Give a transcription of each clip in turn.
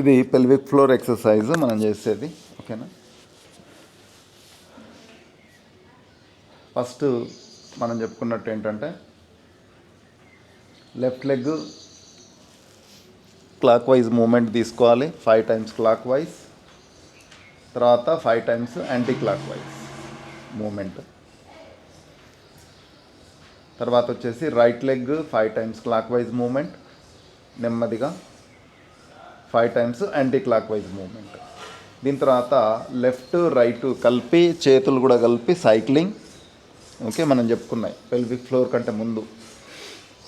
ఇది pelvic floor exercise మనం చేసేది. ఓకేనా? ఫస్ట్ మనం చెప్పుకున్నట్టు ఏంటంటే left leg clock wise movement తీసుకోవాలి ఫైవ్ టైమ్స్ క్లాక్ వైజ్ తర్వాత five times anti clock wise movement తర్వాత వచ్చేసి right leg five times clockwise movement నెమ్మదిగా five times anti clock wise movement దీని తర్వాత లెఫ్ట్ రైట్ కలిపి చేతులు కూడా కలిపి సైక్లింగ్ ఓకే మనం చెప్పుకున్నాయి. పెల్విక్ ఫ్లోర్ కంటే ముందు.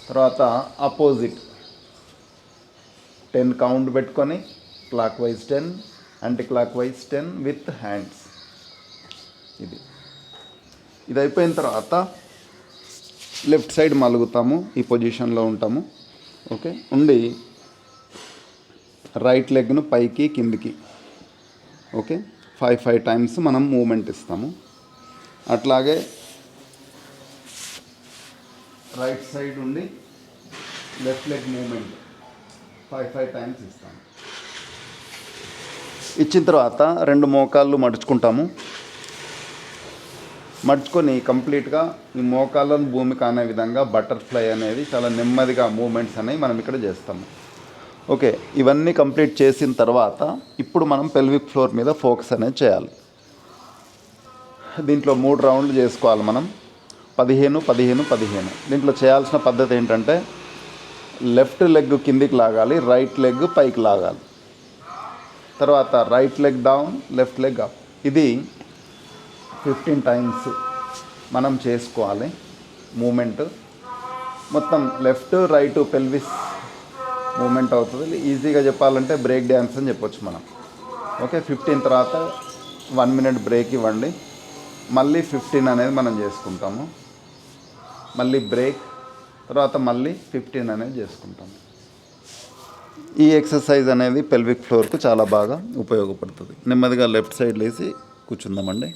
తర్వాత అపోజిట్ టెన్ కౌంట్ పెట్టుకొని clockwise ten anticlockwise ten with hands ఇది. ఇది అయిపోయిన తర్వాత లెఫ్ట్ సైడ్ మలుగుతాము ఈ పొజిషన్లో ఉంటాము. ఓకే ఉండి రైట్ లెగ్ను పైకి కిందికి. ఓకే ఫైవ్ ఫైవ్ టైమ్స్ మనం మూమెంట్ ఇస్తాము. అట్లాగే రైట్ సైడ్ ఉండి left leg movement five five times ఇస్తాము. ఇచ్చిన తర్వాత రెండు మోకాళ్ళు మడుచుకుంటాము. మడుచుకొని కంప్లీట్గా ఈ మోకాళ్ళను భూమి కానే విధంగా బటర్ఫ్లై అనేది చాలా నెమ్మదిగా మూమెంట్స్ అనేవి మనం ఇక్కడ చేస్తాము. ఓకే ఇవన్నీ కంప్లీట్ చేసిన తర్వాత ఇప్పుడు మనం పెల్విక్ ఫ్లోర్ మీద ఫోకస్ అనేది చేయాలి. దీంట్లో మూడు రౌండ్లు చేసుకోవాలి మనం. పదిహేను పదిహేను పదిహేను. దీంట్లో చేయాల్సిన పద్ధతి ఏంటంటే లెఫ్ట్ లెగ్ కిందికి లాగాలి రైట్ లెగ్ పైకి లాగాలి. తర్వాత right leg down left leg up ఇది ఫిఫ్టీన్ టైమ్స్ మనం చేసుకోవాలి. మూమెంట్ మొత్తం లెఫ్ట్ రైట్ పెల్విస్ మూమెంట్ అవుతుంది. ఈజీగా చెప్పాలంటే బ్రేక్ డ్యాన్స్ అని చెప్పొచ్చు మనం. ఓకే ఫిఫ్టీన్ తర్వాత వన్ మినిట్ బ్రేక్ ఇవ్వండి. మళ్ళీ ఫిఫ్టీన్ అనేది మనం చేసుకుంటాము. మళ్ళీ బ్రేక్ తర్వాత మళ్ళీ ఫిఫ్టీన్ అనేది చేసుకుంటాము. ఈ ఎక్సర్సైజ్ అనేది పెల్విక్ ఫ్లోర్కు చాలా బాగా ఉపయోగపడుతుంది. నెమ్మదిగా లెఫ్ట్ సైడ్ లేసి కూర్చుందామండి.